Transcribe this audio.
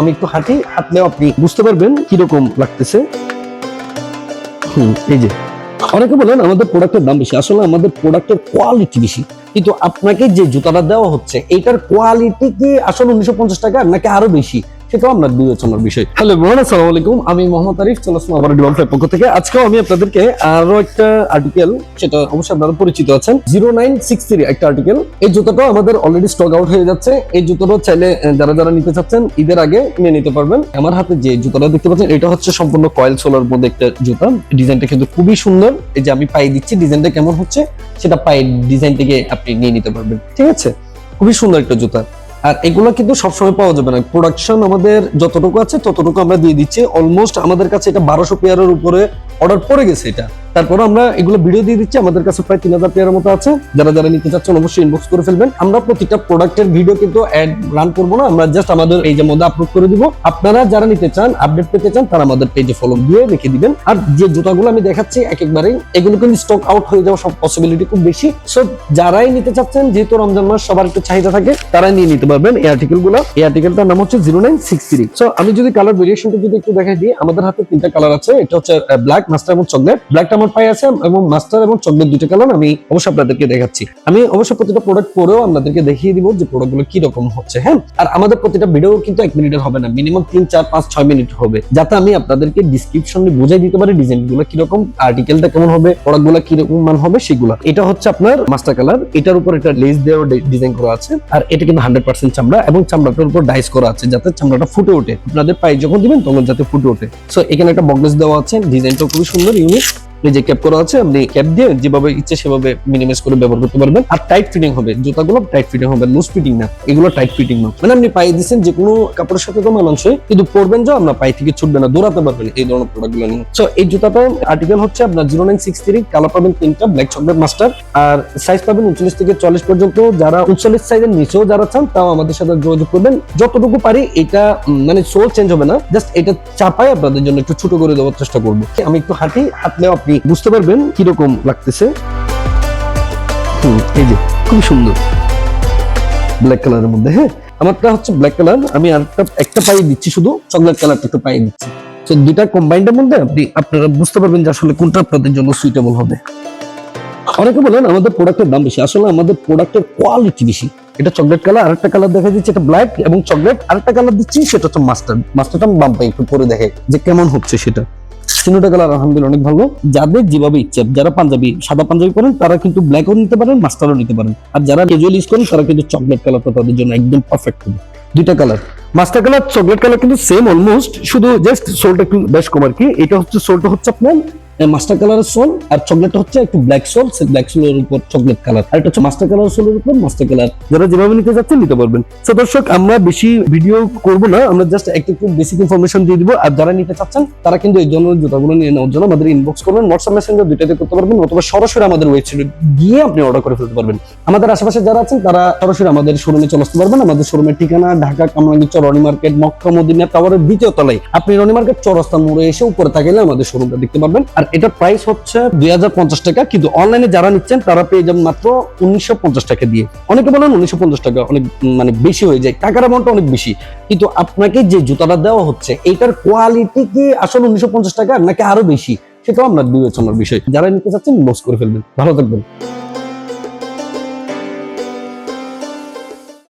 আমি একটু হাঁটি, হাঁটলেও আপনি বুঝতে পারবেন কীরকম লাগতেছে। হুম, এই যে। অনেকে বলেন আমাদের প্রোডাক্টের দাম বেশি। আসলে আমাদের প্রোডাক্টের কোয়ালিটি বেশি। কিন্তু আপনাকে যে জুতাটা দেওয়া হচ্ছে, এটার কোয়ালিটি কি আসলে উনিশশো পঞ্চাশ টাকা নাকি আরও বেশি? সেটাও আপনার বিবেচনার বিষয়। হ্যালো মোহন আসসালামু আলাইকুম। আমি মোহাম্মদ আরিফ ডিভাম পক্ষ থেকে। আজকেও আমি আপনাদেরকে আরও একটা আর্টিকেল সেটা অবশ্যই আপনারা পরিচিত আছেন জিরো নাইন সিক্স থ্রি একটা আর্টিকেল এই আমাদের অলরেডি স্টক আউট হয়ে যাচ্ছে। এই জুতোটাও চাইলে যারা যারা নিতে চাচ্ছেন, ঈদের আগে নিয়ে নিতে পারবেন। আমার হাতে যে জুতাটা দেখতে পাচ্ছেন, এটা হচ্ছে সম্পূর্ণ কয়েল সোলার মধ্যে একটা জুতা। ডিজাইনটা কিন্তু খুবই সুন্দর। এই যে আমি পায়ে দিচ্ছি, ডিজাইনটা কেমন হচ্ছে, সেটা পায়ের ডিজাইন থেকে আপনি নিয়ে নিতে পারবেন। ঠিক আছে? খুবই সুন্দর একটা জুতা। আর এগুলো কিন্তু সবসময় পাওয়া যাবে না। প্রোডাকশন আমাদের যতটুকু আছে ততটুকু আমরা দিয়ে দিচ্ছি। অলমোস্ট আমাদের কাছে এটা বারোশো পেয়ারের উপরে অর্ডার পড়ে গেছে এটা। তারপরে আমরা এগুলো ভিডিও দিয়ে দিচ্ছি। আমাদের কাছে প্রায় তিন হাজার পেয়ারের মতো আছে। যারা যারা নিতে চাচ্ছেন, অবশ্যই ইনবক্স করে ফেলবেন। আমরা প্রতিটা প্রোডাক্টের ভিডিও কিন্তু অ্যাড রান করব না। আমরা জাস্ট আমাদের পেজের মধ্যে আপলোড করে দিব। আপনারা যারা নিতে চান আপডেট পেতে চান, তারা আমাদের পেজে ফলো দিয়ে রেখে দিবেন। আর যে জুতাগুলো আমি দেখাচ্ছি এক একবারেই এগুলো কিন্তু স্টক আউট হয়ে যাওয়ার সব পসিবিলিটি খুব বেশি। সো যারাই নিতে চাচ্ছেন, যেহেতু রমজান মাস, সবার একটু চাহিদা থাকে, তারাই নিয়ে নিতে পারবেন এই আর্টিকেলগুলো এই আর্টিকেলটার নাম হচ্ছে zero nine six three so আমি যদি কালার ভেরিয়েশনটা যদি একটু দেখাই দিই, আমাদের হাতে তিনটা কালার আছে। এটা হচ্ছে ব্ল্যাক মাস্টার এবং চকলেট ব্ল্যাকটা আমার পায়ে আছে এবং মাস্টার এবং চকলেট দুটো কালার আমি অবশ্যই আপনাদেরকে দেখাচ্ছি। আমি অবশ্যই প্রতিটা প্রোডাক্ট পরেও আপনাদেরকে দেখিয়ে দিব যে প্রোডাক্টগুলো কি রকম হচ্ছে হ্যাঁ? আর আমাদের প্রতিটা ভিডিও কিন্তু এক মিনিটের হবে না মিনিমাম তিন, চার, পাঁচ, ছয় মিনিট হবে, যাতে আমি আপনাদেরকে ডিসক্রিপশনে বুঝাই দিতে পারি ডিজাইনগুলো কীরকম আর্টিকেলটা কেমন হবে প্রোডাক্টগুলো কীরকম মান হবে, সেগুলো। এটা হচ্ছে আপনার মাস্টার কালার এটার উপর একটা লেস দেওয়া ডিজাইন করা আছে, আর এটা কিন্তু হান্ড্রেড পার্সেন্ট চামড়া এবং চামড়াটার উপর ডাইস করা আছে, যাতে চামড়াটা ফুটে ওঠে। আপনাদের পায়ে যখন দিবেন, তখন যাতে ফুটে ওঠে। সো এখানে একটা বগলেস দেওয়া আছে ডিজাইনটা খুবই সুন্দর ইউনিক যে ক্যাপ করা আছে, আপনি ক্যাপ দিয়ে যেভাবে ইচ্ছে সেভাবে মিনিমাইজ করে ব্যবহার করতে পারবেন। আর টাইট ফিটিং হবে, জুতাগুলো টাইট ফিটিং হবে লুজ ফিটিং না, এগুলো টাইট ফিটিং না। মানে আপনি পায়ে দিচ্ছেন যে কোনো কাপড়ের সাথে তো মানানসই, কিন্তু আপনার পায়ে থেকে ছুটবে না, দৌড়াতে পারবেন এই ধরনের প্রোডাক্টগুলো নিয়ে। সো এই আর্টিকেল হচ্ছে আপনার zero nine six three colour পাবেন তিনটা ব্ল্যাক চকলেট মাস্টার আর সাইজ পাবেন উনচল্লিশ থেকে চল্লিশ পর্যন্ত। যারা উনচল্লিশ সাইজের নিচেও যারা চান, তাও আমাদের সাথে যোগাযোগ করবেন। যতটুকু পারি এটা মানে সোল চেঞ্জ হবে না জাস্ট এটা চাপাই আপনাদের জন্য একটু ছোট করে দেওয়ার চেষ্টা করব। আমি একটু হাঁটি হাঁটলেও আপনি বুঝতে পারবেন কীরকম লাগতেছে। হুম, এই যে, খুবই সুন্দর। ব্ল্যাক কালারের মধ্যে হ্যাঁ? আমারটা হচ্ছে ব্ল্যাক কালার আমি আরেকটা, একটা পাই দিচ্ছি শুধু চকলেট কালারটা একটু পাই দিচ্ছি। তো দুইটা কম্বাইন্ডের মধ্যে আপনি, আপনারা বুঝতে পারবেন যে আসলে কোনটা আপনাদের জন্য সুইটেবল হবে। অনেকে বলেন আমাদের প্রোডাক্টের দাম বেশি, আসলে আমাদের প্রোডাক্টের কোয়ালিটি বেশি। এটা চকলেট কালার আরেকটা কালার দেখা যাচ্ছে এটা ব্ল্যাক এবং চকলেট আরেকটা কালার দিচ্ছি, সেটা হচ্ছে মাস্টার্ড মাস্টারটা বাম পাই একটু পরে দেখে যে কেমন হচ্ছে সেটা। তিনটা কালার আলহামদুলিল্লাহ অনেক ভালো। যাদের যেভাবে ইচ্ছে, যারা পাঞ্জাবি, সাদা পাঞ্জাবি পরেন, তারা কিন্তু ব্ল্যাকও নিতে পারেন মাস্টারও নিতে পারেন। আর যারা ক্যাজুয়াল ইউজ করেন, তারা কিন্তু চকলেট কালারটা তাদের জন্য একদম পারফেক্ট হবে। দুইটা colour master colour chocolate colour কিন্তু সেম অলমোস্ট শুধু জাস্ট সোলটা একটু বেশ কম আর কি। এটা হচ্ছে সোলটা হচ্ছে আপনার মাস্টার কালারের সোল আর হচ্ছে একটু ব্ল্যাক সোল সে ব্ল্যাক সোলের উপর চকলেট কালার আর এটা হচ্ছে মাস্টার কালার সোলের উপর মাস্টার কালার যারা যেভাবে নিতে নিতে পারবেন। দর্শক, আমরা বেশি ভিডিও করব না, আমরা জাস্ট একটু বেসিক ইনফরমেশন দিয়ে দিব। আর যারা নিতে চাচ্ছেন, তারা কিন্তু এই জন্য জুতাগুলো নিয়ে নেওয়ার জন্য আমাদের ইনবক্স করবেন। হোয়াটসঅ্যাপ মেসেঞ্জার দুইটাতে করতে পারবেন অথবা সরাসরি আমাদের ওয়েবসাইটে গিয়ে আপনি অর্ডার করে ফেলতে পারবেন। আমাদের আশেপাশে যারা আছেন, তারা সরাসরি আমাদের শোরুমে চলে আসতে পারবেন। আমাদের শোরুমের ঠিকানা, Dhaka Rony market Mecca, Medina টাওয়ারের দ্বিতীয় তলায়। আপনি রনি মার্কেট চৌরাস্তা মোড়ে এসে উপরে থাকলে আমাদের শোরুমটা দেখতে পারবেন। আর এটার প্রাইস হচ্ছে দুই টাকা, কিন্তু অনলাইনে যারা নিচ্ছেন, তারা পেয়ে যাবেন মাত্র উনিশশো টাকা দিয়ে। অনেকে বলেন উনিশশো পঞ্চাশ টাকা অনেক মানে বেশি হয়ে যায়, টাকার অ্যামাউন্টটা অনেক বেশি। কিন্তু আপনাকে যে জুতাটা দেওয়া হচ্ছে এটার কোয়ালিটি কি আসলে উনিশশো পঞ্চাশ টাকা নাকি আরও বেশি? সেটাও আপনার বিবেচনার বিষয়। যারা নিতে চাচ্ছেন বস করে ফেলবেন। ভালো থাকবেন।